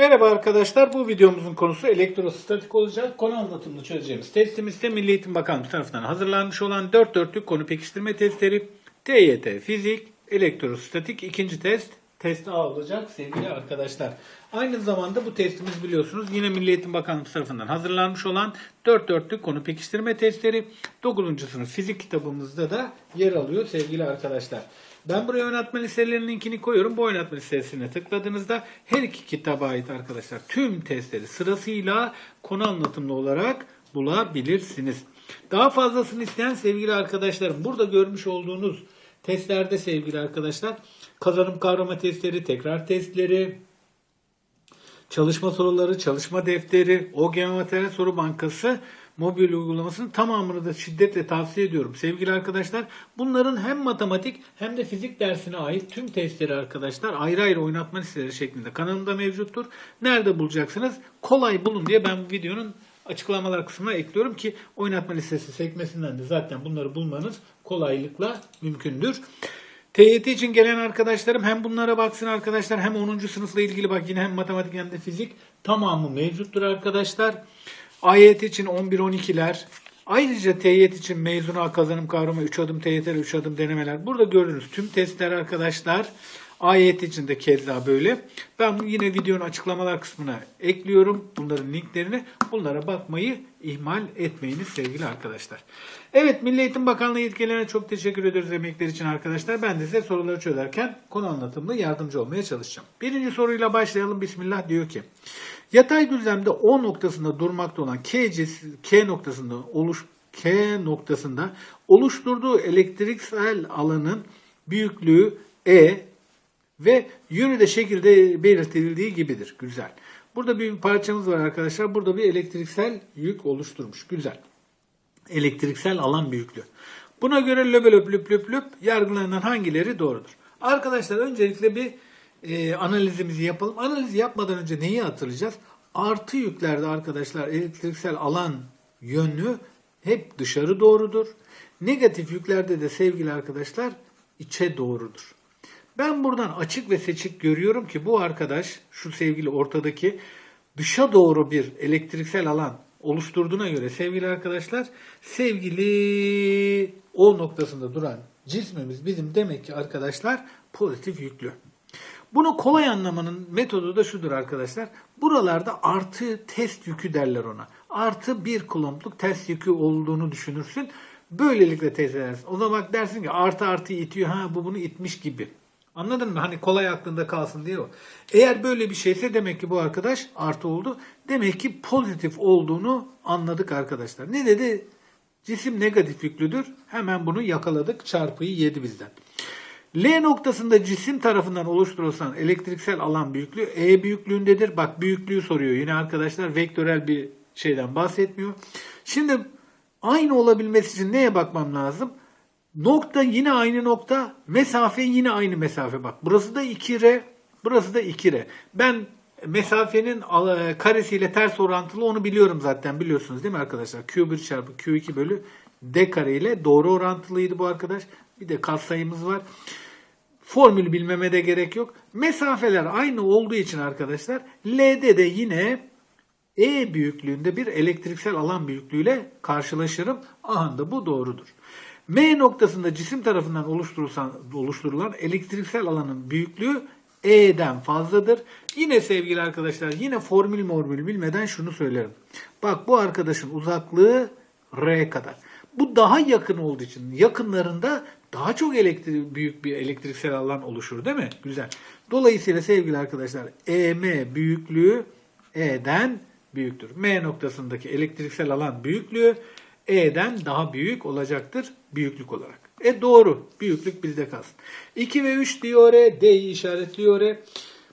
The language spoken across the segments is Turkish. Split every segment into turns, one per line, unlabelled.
Merhaba arkadaşlar. Bu videomuzun konusu elektrostatik olacak. Konu anlatımını çözeceğimiz testimiz de Milli Eğitim Bakanlığı tarafından hazırlanmış olan 4 dörtlük konu pekiştirme testleri TYT Fizik, Elektrostatik ikinci test. Test A olacak sevgili arkadaşlar. Aynı zamanda bu testimiz biliyorsunuz yine Milli Eğitim Bakanlığı tarafından hazırlanmış olan 4 dörtlük konu pekiştirme testleri 9. sınıf fizik kitabımızda da yer alıyor sevgili arkadaşlar. Ben buraya oynatma listelerinin linkini koyuyorum. Bu oynatma listesine tıkladığınızda her iki kitaba ait arkadaşlar tüm testleri sırasıyla konu anlatımlı olarak bulabilirsiniz. Daha fazlasını isteyen sevgili arkadaşlarım burada görmüş olduğunuz testlerde sevgili arkadaşlar kazanım kavrama testleri, tekrar testleri, çalışma soruları, çalışma defteri, o geometri soru bankası mobil uygulamasının tamamını da şiddetle tavsiye ediyorum. Sevgili arkadaşlar bunların hem matematik hem de fizik dersine ait tüm testleri arkadaşlar ayrı ayrı oynatma listeleri şeklinde kanalımda mevcuttur. Nerede bulacaksınız? Kolay bulun diye ben bu videonun açıklamalar kısmına ekliyorum ki oynatma listesi sekmesinden de zaten bunları bulmanız kolaylıkla mümkündür. TYT için gelen arkadaşlarım hem bunlara baksın arkadaşlar hem 10. sınıfla ilgili bak yine hem matematik hem de fizik tamamı mevcuttur arkadaşlar. AYT için 11-12'ler. Ayrıca TYT için mezuna kazanım kavramı 3 adım TYT'ler 3 adım denemeler. Burada gördüğünüz tüm testler arkadaşlar. AYT için de keza böyle. Ben yine videonun açıklamalar kısmına ekliyorum. Bunların linklerini. Bunlara bakmayı ihmal etmeyiniz sevgili arkadaşlar. Evet Milli Eğitim Bakanlığı yetkililerine çok teşekkür ediyoruz emekler için arkadaşlar. Ben de size soruları çözerken konu anlatımında yardımcı olmaya çalışacağım. Birinci soruyla başlayalım. Bismillah diyor ki. Yatay düzlemde O noktasında durmakta olan K, K noktasında oluş K noktasında oluşturduğu elektriksel alanın büyüklüğü E ve yönü de şekilde belirtildiği gibidir. Güzel. Burada bir parçamız var arkadaşlar. Burada bir elektriksel yük oluşturmuş. Güzel. Elektriksel alan büyüklüğü. Buna göre löp löp löp löp löp yargılanan hangileri doğrudur? Arkadaşlar öncelikle bir e, analizimizi yapalım. Analizi yapmadan önce neyi hatırlayacağız? Artı yüklerde arkadaşlar elektriksel alan yönü hep dışarı doğrudur. Negatif yüklerde de sevgili arkadaşlar içe doğrudur. Ben buradan açık ve seçik görüyorum ki bu arkadaş şu sevgili ortadaki dışa doğru bir elektriksel alan oluşturduğuna göre sevgili arkadaşlar sevgili O noktasında duran cismimiz bizim demek ki arkadaşlar pozitif yüklü. Bunu kolay anlamanın metodu da şudur arkadaşlar. Buralarda artı test yükü derler ona. Artı bir kulompluk test yükü olduğunu düşünürsün. Böylelikle test edersin. O zaman bak dersin ki artı artı itiyor. Ha bu bunu itmiş gibi. Anladın mı? Hani kolay aklında kalsın diye o. Eğer böyle bir şeyse demek ki bu arkadaş artı oldu. Demek ki pozitif olduğunu anladık arkadaşlar. Ne dedi? Cisim negatif yüklüdür. Hemen bunu yakaladık. Çarpıyı yedi bizden. L noktasında cisim tarafından oluşturulan elektriksel alan büyüklüğü E büyüklüğündedir. Bak büyüklüğü soruyor. Yine arkadaşlar vektörel bir şeyden bahsetmiyor. Şimdi aynı olabilmesi için neye bakmam lazım? Nokta yine aynı nokta, mesafe yine aynı mesafe. Bak burası da 2R, burası da 2R. Ben mesafenin ala- karesiyle ters orantılı onu biliyorum zaten biliyorsunuz değil mi arkadaşlar? Q1 çarpı Q2 bölü D kare ile doğru orantılıydı bu arkadaş. Bir de katsayımız var. Formülü bilmeme de gerek yok. Mesafeler aynı olduğu için arkadaşlar L'de de yine E büyüklüğünde bir elektriksel alan büyüklüğüyle karşılaşırım. Aha da bu doğrudur. M noktasında cisim tarafından oluşturulan, elektriksel alanın büyüklüğü E'den fazladır. Yine sevgili arkadaşlar yine formül formül bilmeden şunu söylerim. Bak bu arkadaşın uzaklığı R kadar. Bu daha yakın olduğu için yakınlarında daha çok elektrik, büyük bir elektriksel alan oluşur değil mi? Güzel. Dolayısıyla sevgili arkadaşlar EM büyüklüğü E'den büyüktür. M noktasındaki elektriksel alan büyüklüğü E'den daha büyük olacaktır büyüklük olarak. E doğru. Büyüklük bizde kalsın. 2 ve 3 diyor E, D'yi işaretliyor E.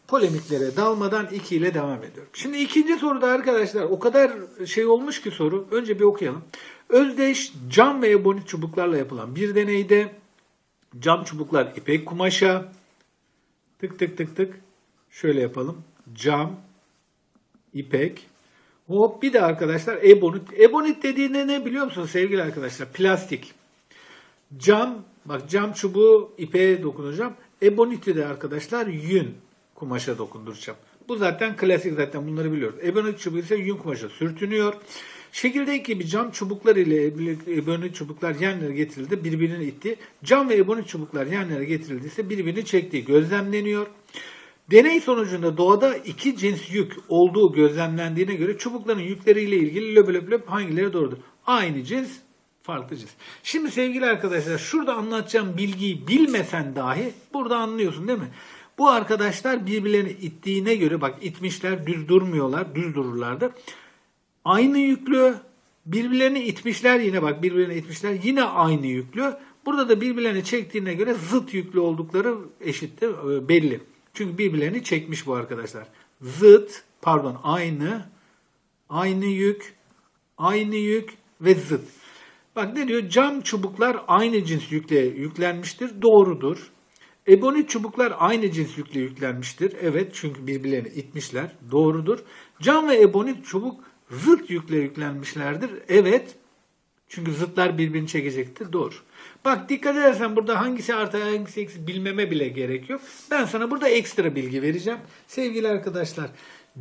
Polemiklere dalmadan 2 ile devam ediyorum. Şimdi ikinci soruda arkadaşlar o kadar şey olmuş ki soru. Önce bir okuyalım. Özdeş cam ve ebonit çubuklarla yapılan bir deneyde cam çubuklar ipek kumaşa tık tık tık tık şöyle yapalım. Cam, ipek, Hop bir de arkadaşlar ebonit. Ebonit dediğinde ne biliyor musunuz sevgili arkadaşlar? Plastik. Cam, bak cam çubuğu ipeğe dokunacağım. Eboniti de arkadaşlar yün kumaşa dokunduracağım. Bu zaten klasik zaten bunları biliyoruz. Ebonit çubuğu ise yün kumaşa sürtünüyor. Şekildeki gibi cam çubuklar ile ebonit çubuklar yan yana getirildi, birbirini itti. Cam ve ebonit çubuklar yan yana getirildiyse birbirini çektiği gözlemleniyor. Deney sonucunda doğada iki cins yük olduğu gözlemlendiğine göre çubukların yükleriyle ilgili löp löp löp hangileri doğrudur? Aynı cins, farklı cins. Şimdi sevgili arkadaşlar şurada anlatacağım bilgiyi bilmesen dahi burada anlıyorsun değil mi? Bu arkadaşlar birbirlerini ittiğine göre bak itmişler düz durmuyorlar, düz dururlardı. Aynı yüklü birbirlerini itmişler yine bak birbirlerini itmişler yine aynı yüklü. Burada da birbirlerini çektiğine göre zıt yüklü oldukları eşittir e, belli. Çünkü birbirlerini çekmiş bu arkadaşlar. Zıt pardon aynı aynı yük aynı yük ve zıt. Bak ne diyor? Cam çubuklar aynı cins yükle yüklenmiştir. Doğrudur. Ebonit çubuklar aynı cins yükle yüklenmiştir. Evet çünkü birbirlerini itmişler. Doğrudur. Cam ve ebonit çubuk zıt yükle yüklenmişlerdir. Evet. Çünkü zıtlar birbirini çekecektir. Doğru. Bak dikkat edersen burada hangisi artı hangisi eksi bilmeme bile gerek yok. Ben sana burada ekstra bilgi vereceğim. Sevgili arkadaşlar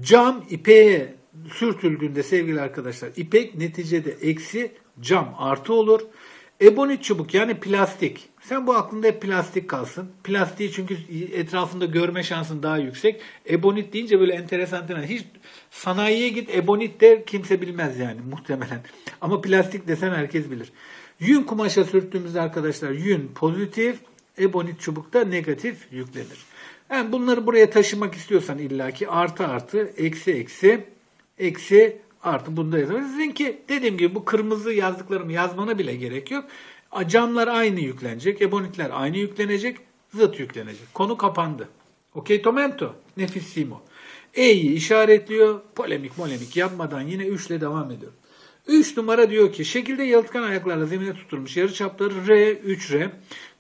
cam ipeğe sürtüldüğünde sevgili arkadaşlar ipek neticede eksi cam artı olur. Ebonit çubuk yani plastik. Sen bu aklında hep plastik kalsın. Plastiği çünkü etrafında görme şansın daha yüksek. Ebonit deyince böyle enteresan. Hiç sanayiye git ebonit de kimse bilmez yani muhtemelen. Ama plastik desen herkes bilir. Yün kumaşa sürttüğümüzde arkadaşlar yün pozitif, ebonit çubukta negatif yüklenir. Yani bunları buraya taşımak istiyorsan illaki artı artı, eksi eksi, eksi artı bunda yazarız. Sizinki dediğim gibi bu kırmızı yazdıklarımı yazmana bile gerek yok. Camlar aynı yüklenecek, ebonitler aynı yüklenecek, zıt yüklenecek. Konu kapandı. Okey Tomento, nefissimo. E'yi işaretliyor, polemik molemik yapmadan yine 3 ile devam ediyor. 3 numara diyor ki şekilde yalıtkan ayaklarla zemine tutulmuş yarı çapları R, 3R.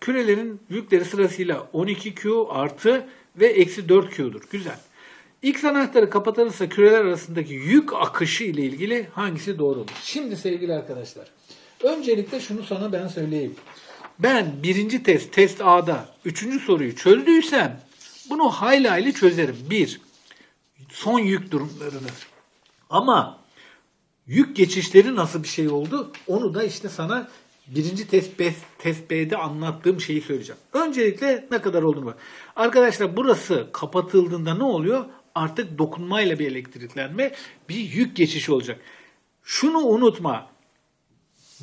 Kürelerin yükleri sırasıyla 12Q artı ve eksi 4Q'dur. Güzel. X anahtarı kapatılırsa küreler arasındaki yük akışı ile ilgili hangisi doğru olur? Şimdi sevgili arkadaşlar. Öncelikle şunu sana ben söyleyeyim. Ben birinci test, test A'da üçüncü soruyu çözdüysem bunu hayli hayli çözerim. Bir, son yük durumlarını. Ama yük geçişleri nasıl bir şey oldu? Onu da işte sana birinci test B'de anlattığım şeyi söyleyeceğim. Öncelikle ne kadar olduğunu bak. Arkadaşlar burası kapatıldığında ne oluyor? Artık dokunmayla bir elektriklenme, bir yük geçişi olacak. Şunu unutma.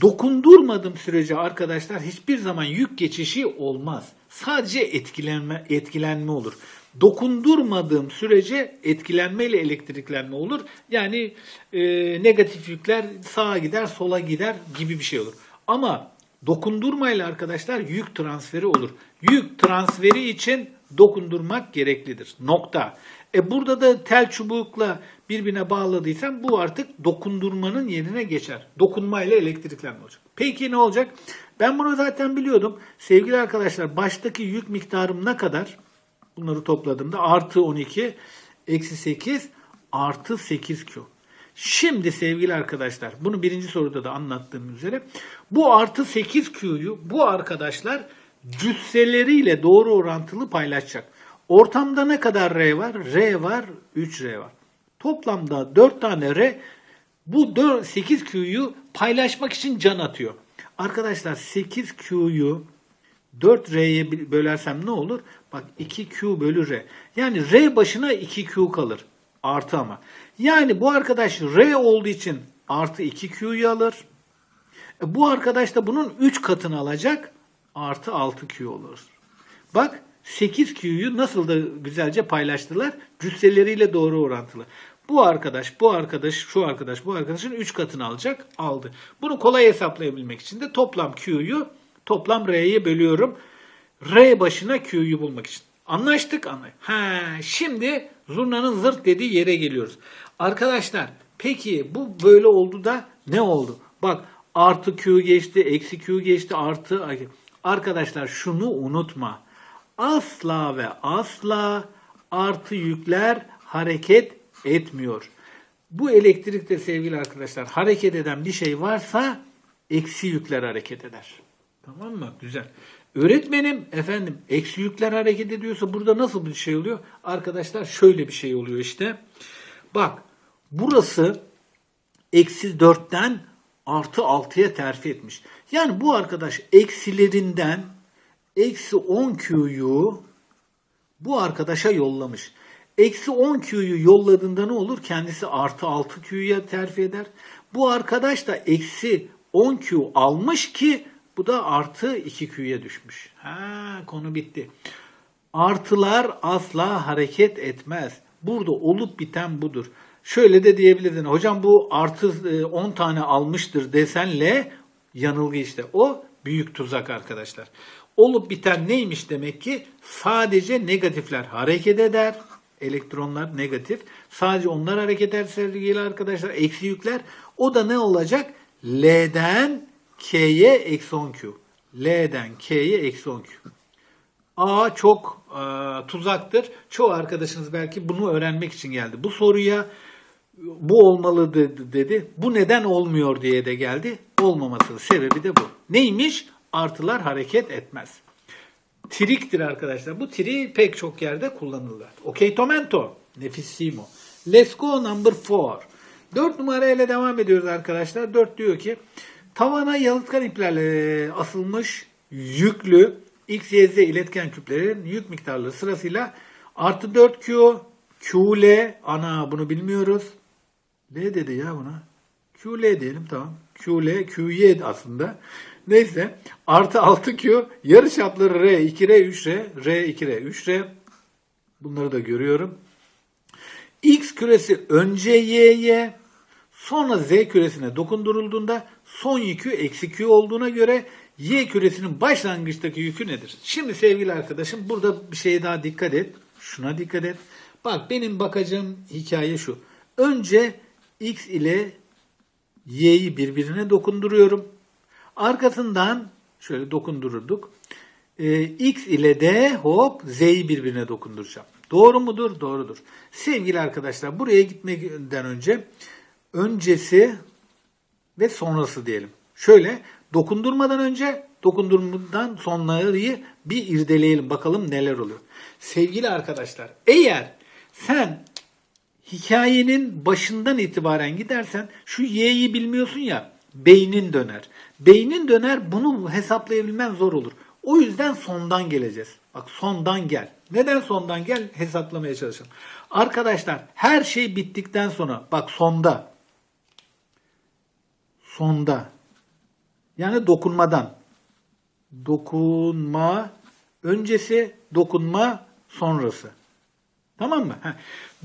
Dokundurmadığım sürece arkadaşlar hiçbir zaman yük geçişi olmaz. Sadece etkilenme etkilenme olur. Dokundurmadığım sürece etkilenmeyle elektriklenme olur. Yani e, negatif yükler sağa gider, sola gider gibi bir şey olur. Ama dokundurmayla arkadaşlar yük transferi olur. Yük transferi için dokundurmak gereklidir. Nokta. E burada da tel çubukla birbirine bağladıysan bu artık dokundurmanın yerine geçer. Dokunmayla elektriklenme olacak. Peki ne olacak? Ben bunu zaten biliyordum. Sevgili arkadaşlar baştaki yük miktarım ne kadar? Bunları topladığımda artı 12, eksi 8, artı 8Q. Şimdi sevgili arkadaşlar bunu birinci soruda da anlattığım üzere bu artı 8Q'yu bu arkadaşlar cüsseleriyle doğru orantılı paylaşacak. Ortamda ne kadar R var? R var, 3R var. Toplamda 4 tane R bu 8Q'yu paylaşmak için can atıyor. Arkadaşlar 8Q'yu 4R'ye bölersem ne olur? Bak 2Q bölü R. Yani R başına 2Q kalır. Artı ama. Yani bu arkadaş R olduğu için artı 2Q'yu alır. E bu arkadaş da bunun 3 katını alacak. Artı 6Q olur. Bak 8Q'yu nasıl da güzelce paylaştılar. Cüsseleriyle doğru orantılı. Bu arkadaş, bu arkadaş, şu arkadaş, bu arkadaşın 3 katını alacak. Aldı. Bunu kolay hesaplayabilmek için de toplam Q'yu toplam R'ye bölüyorum. R başına Q'yu bulmak için. Anlaştık anlayın. Ha, şimdi zurnanın zırt dediği yere geliyoruz. Arkadaşlar peki bu böyle oldu da ne oldu? Bak artı Q geçti, eksi Q geçti, artı. Arkadaşlar şunu unutma. Asla ve asla artı yükler hareket etmiyor. Bu elektrikte sevgili arkadaşlar hareket eden bir şey varsa eksi yükler hareket eder. Tamam mı? Güzel. Öğretmenim efendim eksi yükler hareket ediyorsa burada nasıl bir şey oluyor? Arkadaşlar şöyle bir şey oluyor işte. Bak burası eksi 4'ten artı 6'ya terfi etmiş. Yani bu arkadaş eksilerinden eksi 10 Q'yu bu arkadaşa yollamış. Eksi 10 Q'yu yolladığında ne olur? Kendisi artı 6 Q'ya terfi eder. Bu arkadaş da eksi 10 Q almış ki bu da artı 2 Q'ya düşmüş. Ha konu bitti. Artılar asla hareket etmez. Burada olup biten budur. Şöyle de diyebilirdin. Hocam bu artı e, 10 tane almıştır desenle yanılgı işte. O büyük tuzak arkadaşlar. Olup biten neymiş demek ki? Sadece negatifler hareket eder. Elektronlar negatif. Sadece onlar hareket eder sevgili arkadaşlar. Eksi yükler. O da ne olacak? L'den K'ye eksi 10Q. L'den K'ye eksi 10Q. A çok e, tuzaktır. Çoğu arkadaşınız belki bunu öğrenmek için geldi. Bu soruya bu olmalı dedi. Bu neden olmuyor diye de geldi. Olmamasının sebebi de bu. Neymiş? Artılar hareket etmez. Triktir arkadaşlar. Bu tri pek çok yerde kullanılır. Okey tomento. Nefissimo. Let's go number four. 4 numarayla devam ediyoruz arkadaşlar. 4 diyor ki tavana yalıtkan iplerle asılmış yüklü X, Y, Z iletken küplerin yük miktarları sırasıyla artı 4Q, QL, ana bunu bilmiyoruz. L dedi ya buna. QL diyelim tamam. QL, QY aslında. Neyse. Artı 6Q, yarı çapları R, 2R, 3R, R, 2R, 3R. Bunları da görüyorum. X küresi önce Y'ye, sonra Z küresine dokundurulduğunda son yükü eksi Q olduğuna göre Y küresinin başlangıçtaki yükü nedir? Şimdi sevgili arkadaşım burada bir şeye daha dikkat et. Şuna dikkat et. Bak benim bakacağım hikaye şu. Önce X ile Y'yi birbirine dokunduruyorum. Arkasından şöyle dokundururduk. Ee, X ile de hop Z'yi birbirine dokunduracağım. Doğru mudur? Doğrudur. Sevgili arkadaşlar buraya gitmeden önce öncesi ve sonrası diyelim. Şöyle dokundurmadan önce dokundurmadan sonrayı bir irdeleyelim bakalım neler oluyor. Sevgili arkadaşlar eğer sen hikayenin başından itibaren gidersen şu y'yi bilmiyorsun ya beynin döner. Beynin döner bunu hesaplayabilmen zor olur. O yüzden sondan geleceğiz. Bak sondan gel. Neden sondan gel? Hesaplamaya çalışalım. Arkadaşlar her şey bittikten sonra bak sonda sonda yani dokunmadan dokunma öncesi dokunma sonrası. Tamam mı?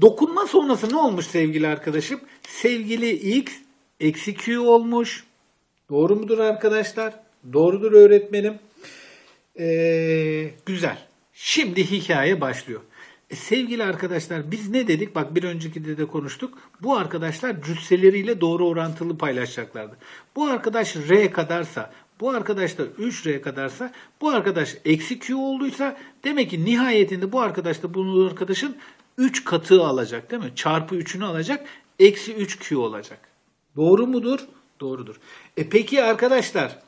Dokunma sonrası ne olmuş sevgili arkadaşım? Sevgili x eksi q olmuş. Doğru mudur arkadaşlar? Doğrudur öğretmenim. Ee, güzel. Şimdi hikaye başlıyor. E, sevgili arkadaşlar biz ne dedik? Bak bir önceki de, de konuştuk. Bu arkadaşlar cüsseleriyle doğru orantılı paylaşacaklardı. Bu arkadaş R kadarsa, bu arkadaş da 3R kadarsa, bu arkadaş eksi Q olduysa demek ki nihayetinde bu arkadaş da bu arkadaşın 3 katı alacak değil mi? Çarpı 3'ünü alacak. Eksi 3Q olacak. Doğru mudur? Doğrudur. E peki arkadaşlar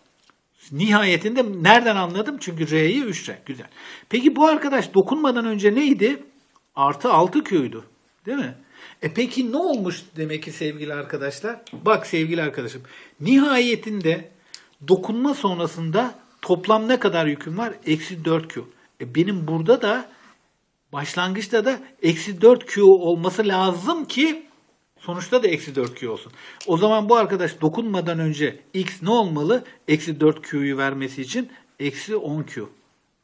Nihayetinde nereden anladım? Çünkü R'yi 3R. Güzel. Peki bu arkadaş dokunmadan önce neydi? Artı 6Q'ydu. Değil mi? E peki ne olmuş demek ki sevgili arkadaşlar? Bak sevgili arkadaşım. Nihayetinde dokunma sonrasında toplam ne kadar yüküm var? Eksi 4Q. E benim burada da başlangıçta da eksi 4Q olması lazım ki Sonuçta da eksi 4Q olsun. O zaman bu arkadaş dokunmadan önce X ne olmalı? Eksi 4Q'yu vermesi için eksi 10Q.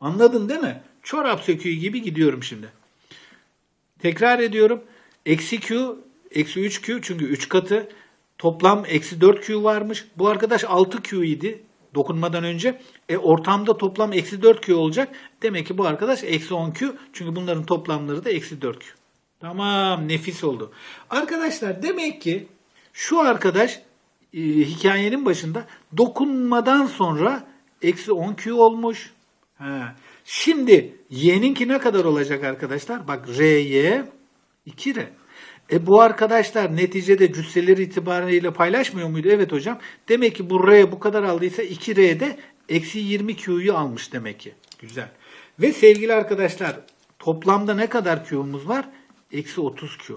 Anladın değil mi? Çorap söküğü gibi gidiyorum şimdi. Tekrar ediyorum. Eksi Q, eksi 3Q çünkü 3 katı. Toplam eksi 4Q varmış. Bu arkadaş 6Q idi dokunmadan önce. E ortamda toplam eksi 4Q olacak. Demek ki bu arkadaş eksi 10Q. Çünkü bunların toplamları da eksi 4Q. Tamam nefis oldu. Arkadaşlar demek ki şu arkadaş e, hikayenin başında dokunmadan sonra eksi 10Q olmuş. Ha. Şimdi y'ninki ne kadar olacak arkadaşlar? Bak r'ye 2r. E bu arkadaşlar neticede cüsseleri itibariyle paylaşmıyor muydu? Evet hocam. Demek ki bu r bu kadar aldıysa 2r de Eksi 20 Q'yu almış demek ki. Güzel. Ve sevgili arkadaşlar toplamda ne kadar Q'muz var? Eksi 30 Q.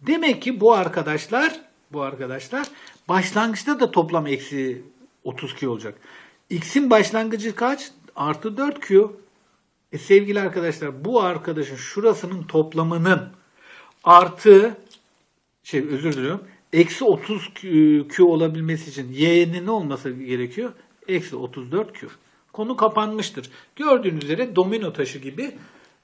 Demek ki bu arkadaşlar bu arkadaşlar başlangıçta da toplam eksi 30 Q olacak. X'in başlangıcı kaç? Artı 4 Q. E sevgili arkadaşlar bu arkadaşın şurasının toplamının artı şey özür diliyorum. Eksi 30 Q, Q olabilmesi için y'nin ne olması gerekiyor? Eksi 34 Q. Konu kapanmıştır. Gördüğünüz üzere domino taşı gibi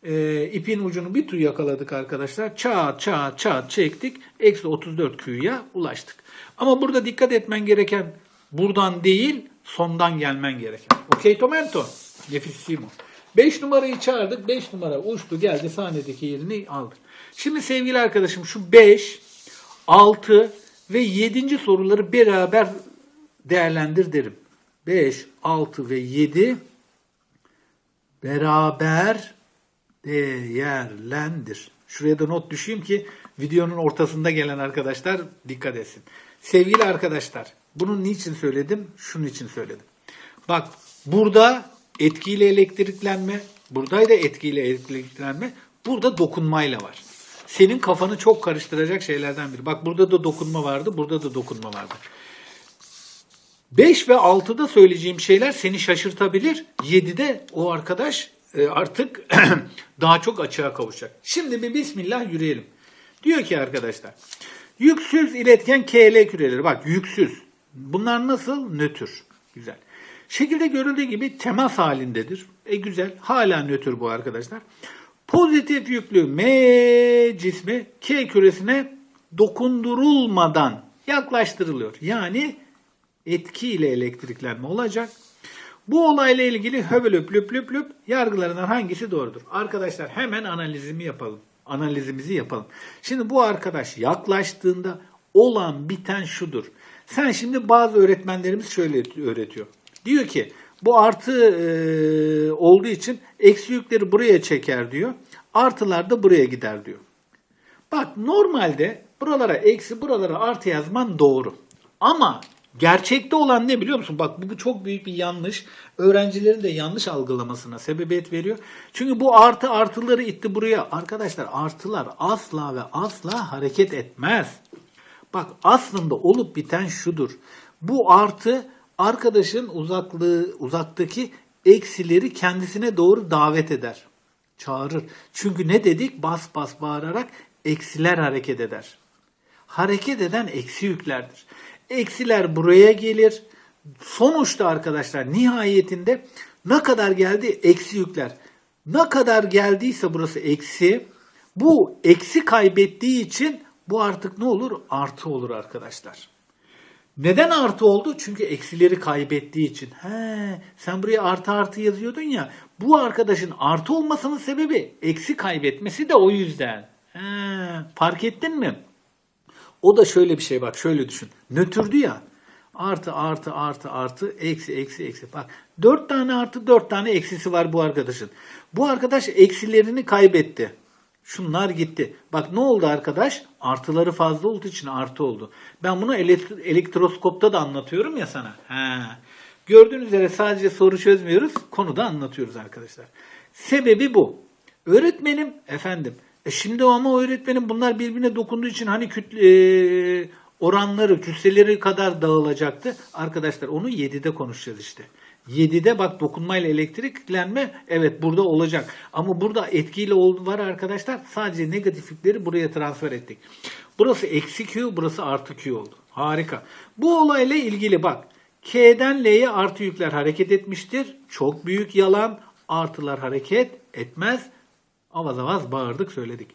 e, ipin ucunu bir tur yakaladık arkadaşlar. Çat çat çat çektik. Eksi 34 Q'ya ulaştık. Ama burada dikkat etmen gereken buradan değil sondan gelmen gereken. Okey Tomento. Nefissimo. 5 numarayı çağırdık. 5 numara uçtu geldi sahnedeki yerini aldı. Şimdi sevgili arkadaşım şu 5, 6 ve 7. soruları beraber değerlendir derim. 5, 6 ve 7 beraber değerlendir. Şuraya da not düşeyim ki videonun ortasında gelen arkadaşlar dikkat etsin. Sevgili arkadaşlar, bunu niçin söyledim? Şunun için söyledim. Bak burada etkiyle elektriklenme, buradaydı etkiyle elektriklenme, burada dokunmayla var. Senin kafanı çok karıştıracak şeylerden biri. Bak burada da dokunma vardı, burada da dokunma vardı. 5 ve 6'da söyleyeceğim şeyler seni şaşırtabilir. 7'de o arkadaş e, artık daha çok açığa kavuşacak. Şimdi bir bismillah yürüyelim. Diyor ki arkadaşlar. Yüksüz iletken KL küreleri. Bak yüksüz. Bunlar nasıl? Nötr. Güzel. Şekilde görüldüğü gibi temas halindedir. E güzel. Hala nötr bu arkadaşlar. Pozitif yüklü M cismi K küresine dokundurulmadan yaklaştırılıyor. Yani etkiyle elektriklenme olacak. Bu olayla ilgili höbülüp lüp lüp lüp yargılarından hangisi doğrudur? Arkadaşlar hemen analizimi yapalım. Analizimizi yapalım. Şimdi bu arkadaş yaklaştığında olan biten şudur. Sen şimdi bazı öğretmenlerimiz şöyle öğretiyor. Diyor ki bu artı e, olduğu için eksi yükleri buraya çeker diyor. Artılar da buraya gider diyor. Bak normalde buralara eksi buralara artı yazman doğru. Ama gerçekte olan ne biliyor musun? Bak bu, çok büyük bir yanlış. Öğrencilerin de yanlış algılamasına sebebiyet veriyor. Çünkü bu artı artıları itti buraya. Arkadaşlar artılar asla ve asla hareket etmez. Bak aslında olup biten şudur. Bu artı arkadaşın uzaklığı uzaktaki eksileri kendisine doğru davet eder. Çağırır. Çünkü ne dedik? Bas bas bağırarak eksiler hareket eder. Hareket eden eksi yüklerdir. Eksiler buraya gelir. Sonuçta arkadaşlar nihayetinde ne kadar geldi? Eksi yükler. Ne kadar geldiyse burası eksi. Bu eksi kaybettiği için bu artık ne olur? Artı olur arkadaşlar. Neden artı oldu? Çünkü eksileri kaybettiği için. He, sen buraya artı artı yazıyordun ya. Bu arkadaşın artı olmasının sebebi eksi kaybetmesi de o yüzden. He, fark ettin mi? O da şöyle bir şey bak şöyle düşün. Nötrdü ya. Artı artı artı artı eksi eksi eksi. Bak dört tane artı dört tane eksisi var bu arkadaşın. Bu arkadaş eksilerini kaybetti. Şunlar gitti. Bak ne oldu arkadaş? Artıları fazla olduğu için artı oldu. Ben bunu elektro- elektroskopta da anlatıyorum ya sana. He. Gördüğünüz üzere sadece soru çözmüyoruz, konuda anlatıyoruz arkadaşlar. Sebebi bu. Öğretmenim, efendim. E şimdi ama öğretmenim bunlar birbirine dokunduğu için hani kütle, e, oranları, kütleleri kadar dağılacaktı. Arkadaşlar onu 7'de konuşacağız işte. 7'de bak dokunmayla elektriklenme evet burada olacak. Ama burada etkiyle var arkadaşlar. Sadece negatif buraya transfer ettik. Burası eksi Q, burası artı Q oldu. Harika. Bu olayla ilgili bak. K'den L'ye artı yükler hareket etmiştir. Çok büyük yalan. Artılar hareket etmez. Avaz avaz bağırdık söyledik.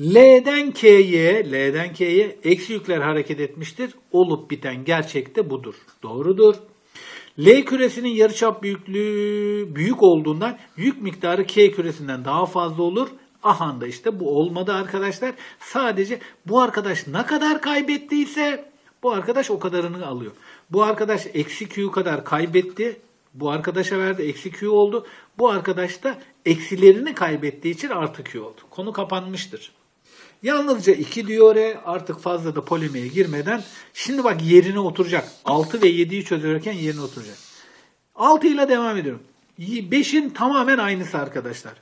L'den K'ye, L'den K'ye eksi yükler hareket etmiştir. Olup biten gerçekte budur. Doğrudur. L küresinin yarıçap büyüklüğü büyük olduğundan yük miktarı K küresinden daha fazla olur. Aha da işte bu olmadı arkadaşlar. Sadece bu arkadaş ne kadar kaybettiyse bu arkadaş o kadarını alıyor. Bu arkadaş eksi Q kadar kaybetti. Bu arkadaşa verdi eksi Q oldu. Bu arkadaş da eksilerini kaybettiği için artı Q oldu. Konu kapanmıştır. Yalnızca 2 diyor E artık fazla da polemiğe girmeden şimdi bak yerine oturacak. 6 ve 7'yi çözerken yerine oturacak. 6 ile devam ediyorum. 5'in tamamen aynısı arkadaşlar.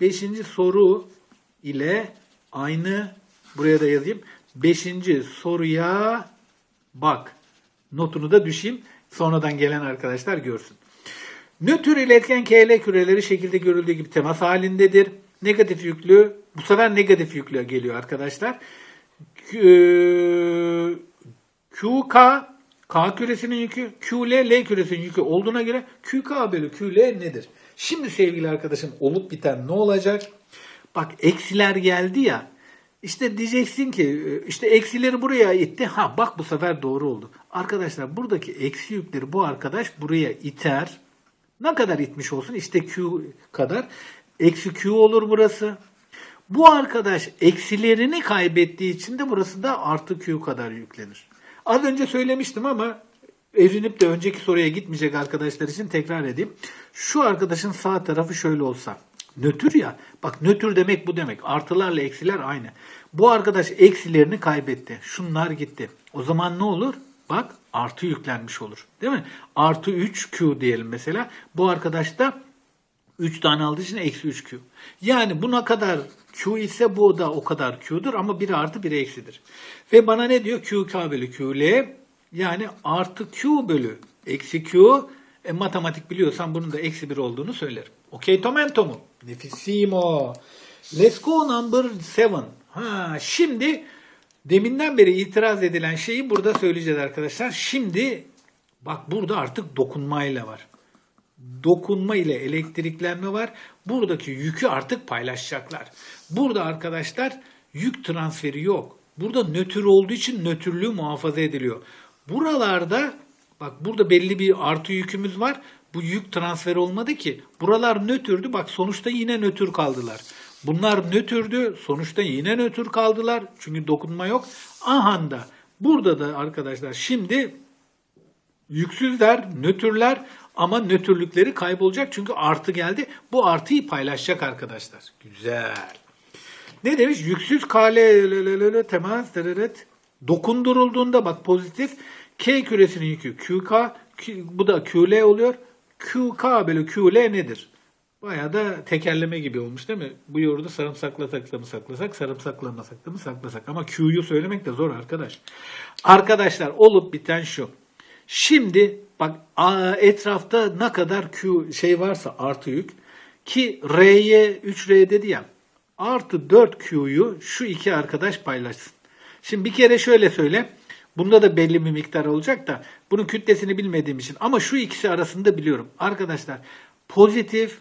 5. soru ile aynı buraya da yazayım. 5. soruya bak. Notunu da düşeyim. Sonradan gelen arkadaşlar görsün. Nötr iletken KL küreleri şekilde görüldüğü gibi temas halindedir. Negatif yüklü, bu sefer negatif yüklü geliyor arkadaşlar. QK, K küresinin yükü, QL, L küresinin yükü olduğuna göre QK bölü QL nedir? Şimdi sevgili arkadaşım olup biten ne olacak? Bak eksiler geldi ya. İşte diyeceksin ki işte eksileri buraya itti. Ha bak bu sefer doğru oldu. Arkadaşlar buradaki eksi yükleri bu arkadaş buraya iter. Ne kadar itmiş olsun? İşte Q kadar. Eksi Q olur burası. Bu arkadaş eksilerini kaybettiği için de burası da artı Q kadar yüklenir. Az önce söylemiştim ama erinip de önceki soruya gitmeyecek arkadaşlar için tekrar edeyim. Şu arkadaşın sağ tarafı şöyle olsa. Nötr ya. Bak nötr demek bu demek. Artılarla eksiler aynı. Bu arkadaş eksilerini kaybetti. Şunlar gitti. O zaman ne olur? Bak artı yüklenmiş olur. Değil mi? Artı 3Q diyelim mesela. Bu arkadaş da 3 tane aldığı için eksi 3Q. Yani buna kadar Q ise bu da o kadar Q'dur ama biri artı biri eksidir. Ve bana ne diyor? QK bölü QL yani artı Q bölü eksi Q. E, matematik biliyorsan bunun da eksi 1 olduğunu söylerim. Okey tomento mu? Nefissimo. Let's go number 7. Ha, şimdi deminden beri itiraz edilen şeyi burada söyleyeceğiz arkadaşlar. Şimdi bak burada artık dokunmayla var dokunma ile elektriklenme var. Buradaki yükü artık paylaşacaklar. Burada arkadaşlar yük transferi yok. Burada nötr olduğu için nötrlüğü muhafaza ediliyor. Buralarda bak burada belli bir artı yükümüz var. Bu yük transfer olmadı ki. Buralar nötrdü. Bak sonuçta yine nötr kaldılar. Bunlar nötrdü. Sonuçta yine nötr kaldılar. Çünkü dokunma yok. Aha da burada da arkadaşlar şimdi yüksüzler, nötrler ama nötrlükleri kaybolacak çünkü artı geldi. Bu artıyı paylaşacak arkadaşlar. Güzel. Ne demiş? Yüksüz kale temas dereret dokundurulduğunda bak pozitif K küresinin yükü QK bu da QL oluyor. QK bölü QL nedir? Bayağı da tekerleme gibi olmuş değil mi? Bu yoğurdu sarımsaklasak da mı saklasak, sarımsaklamasak da mı saklasak? Ama Q'yu söylemek de zor arkadaş. Arkadaşlar olup biten şu. Şimdi bak etrafta ne kadar Q şey varsa artı yük ki R'ye 3R dedi ya artı 4Q'yu şu iki arkadaş paylaşsın. Şimdi bir kere şöyle söyle. Bunda da belli bir miktar olacak da bunun kütlesini bilmediğim için ama şu ikisi arasında biliyorum. Arkadaşlar pozitif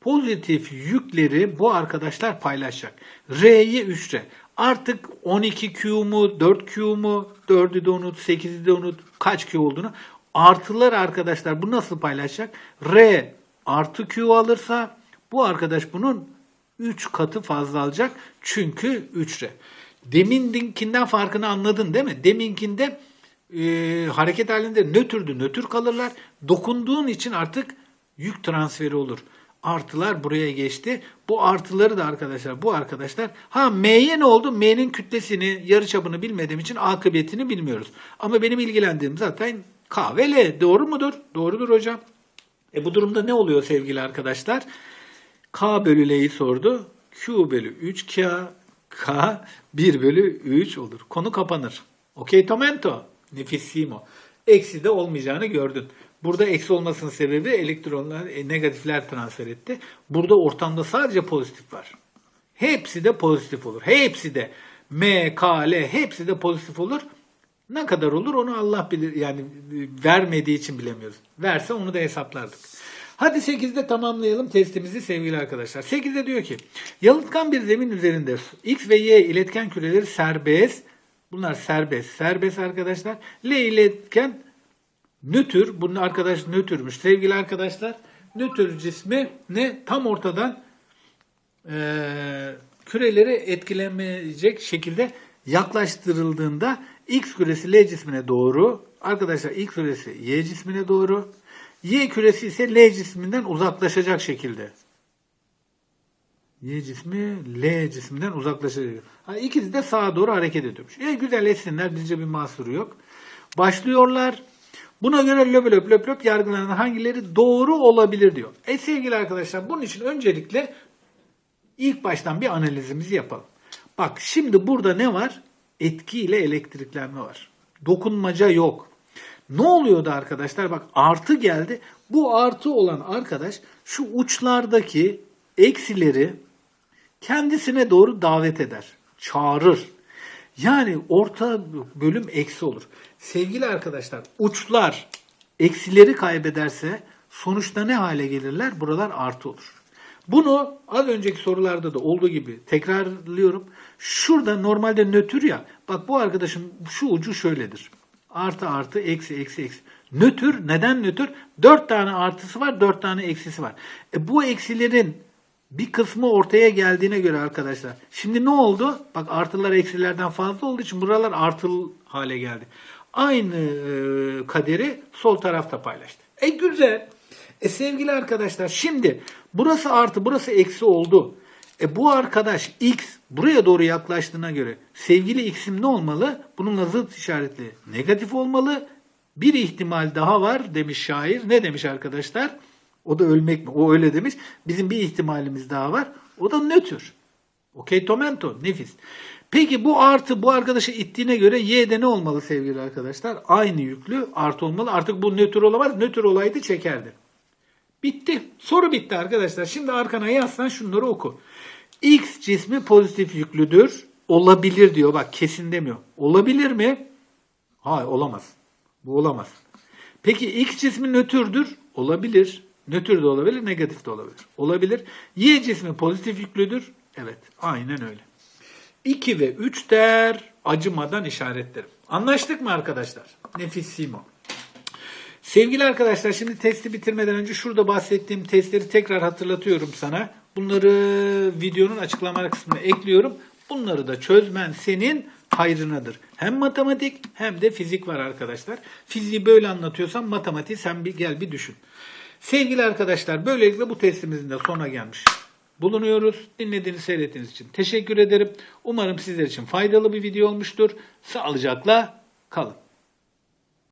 pozitif yükleri bu arkadaşlar paylaşacak. R'ye 3R. Artık 12Q mu, 4Q mu, 4'ü de unut, 8'i de unut, kaç Q olduğunu. Artılar arkadaşlar bu nasıl paylaşacak? R artı Q alırsa bu arkadaş bunun 3 katı fazla alacak. Çünkü 3R. Deminkinden farkını anladın değil mi? Deminkinde e, hareket halinde nötrdü, nötr kalırlar. Dokunduğun için artık yük transferi olur. Artılar buraya geçti. Bu artıları da arkadaşlar bu arkadaşlar ha M'ye ne oldu? M'nin kütlesini, yarıçapını bilmediğim için akıbetini bilmiyoruz. Ama benim ilgilendiğim zaten K ve L. Doğru mudur? Doğrudur hocam. E bu durumda ne oluyor sevgili arkadaşlar? K bölü L'yi sordu. Q bölü 3K, K 1 bölü 3 olur. Konu kapanır. Okey tomento. Nefissimo. Eksi de olmayacağını gördün. Burada eksi olmasının sebebi elektronlar, e, negatifler transfer etti. Burada ortamda sadece pozitif var. Hepsi de pozitif olur. Hepsi de M, K, L hepsi de pozitif olur. Ne kadar olur onu Allah bilir. Yani e, vermediği için bilemiyoruz. Verse onu da hesaplardık. Hadi 8'de tamamlayalım testimizi sevgili arkadaşlar. 8'de diyor ki yalıtkan bir zemin üzerinde X ve Y iletken küreleri serbest. Bunlar serbest. Serbest arkadaşlar. L iletken nötr. Bunun arkadaş nötrmüş. Sevgili arkadaşlar nötr cismi ne? Tam ortadan eee küreleri etkilemeyecek şekilde yaklaştırıldığında X küresi L cismine doğru, arkadaşlar X küresi Y cismine doğru, Y küresi ise L cisminden uzaklaşacak şekilde. Y cismi L cisminden uzaklaşacak. Ha, ikisi de sağa doğru hareket ediyormuş. E, güzel etsinler bizce bir mahsuru yok. Başlıyorlar. Buna göre löp löp löp löp yargılanan hangileri doğru olabilir diyor. E sevgili arkadaşlar bunun için öncelikle ilk baştan bir analizimizi yapalım. Bak şimdi burada ne var? Etki ile elektriklenme var. Dokunmaca yok. Ne oluyordu arkadaşlar? Bak artı geldi. Bu artı olan arkadaş şu uçlardaki eksileri kendisine doğru davet eder. Çağırır. Yani orta bölüm eksi olur. Sevgili arkadaşlar uçlar eksileri kaybederse sonuçta ne hale gelirler? Buralar artı olur. Bunu az önceki sorularda da olduğu gibi tekrarlıyorum. Şurada normalde nötr ya. Bak bu arkadaşın şu ucu şöyledir. Artı artı eksi eksi eksi. Nötr neden nötr? Dört tane artısı var, dört tane eksisi var. E bu eksilerin bir kısmı ortaya geldiğine göre arkadaşlar. Şimdi ne oldu? Bak artılar eksilerden fazla olduğu için buralar artıl hale geldi. Aynı kaderi sol tarafta paylaştı. E güzel. E sevgili arkadaşlar şimdi burası artı burası eksi oldu. E bu arkadaş x buraya doğru yaklaştığına göre sevgili x'im ne olmalı? Bununla zıt işaretli negatif olmalı. Bir ihtimal daha var demiş şair. Ne demiş arkadaşlar? O da ölmek mi? O öyle demiş. Bizim bir ihtimalimiz daha var. O da nötr. Okey tomento. Nefis. Peki bu artı bu arkadaşı ittiğine göre y'de ne olmalı sevgili arkadaşlar? Aynı yüklü artı olmalı. Artık bu nötr olamaz. Nötr olaydı çekerdi. Bitti. Soru bitti arkadaşlar. Şimdi arkana yazsan şunları oku. X cismi pozitif yüklüdür. Olabilir diyor. Bak kesin demiyor. Olabilir mi? Hayır olamaz. Bu olamaz. Peki X cismi nötrdür. Olabilir. Nötr de olabilir, negatif de olabilir. Olabilir. Y cismi pozitif yüklüdür. Evet, aynen öyle. 2 ve 3 der acımadan işaretlerim. Anlaştık mı arkadaşlar? Nefissimo. Sevgili arkadaşlar şimdi testi bitirmeden önce şurada bahsettiğim testleri tekrar hatırlatıyorum sana. Bunları videonun açıklama kısmına ekliyorum. Bunları da çözmen senin hayrınadır. Hem matematik hem de fizik var arkadaşlar. Fiziği böyle anlatıyorsam matematiği sen bir gel bir düşün. Sevgili arkadaşlar böylelikle bu testimizin de sonuna gelmiş bulunuyoruz. Dinlediğiniz, seyrettiğiniz için teşekkür ederim. Umarım sizler için faydalı bir video olmuştur. Sağlıcakla kalın.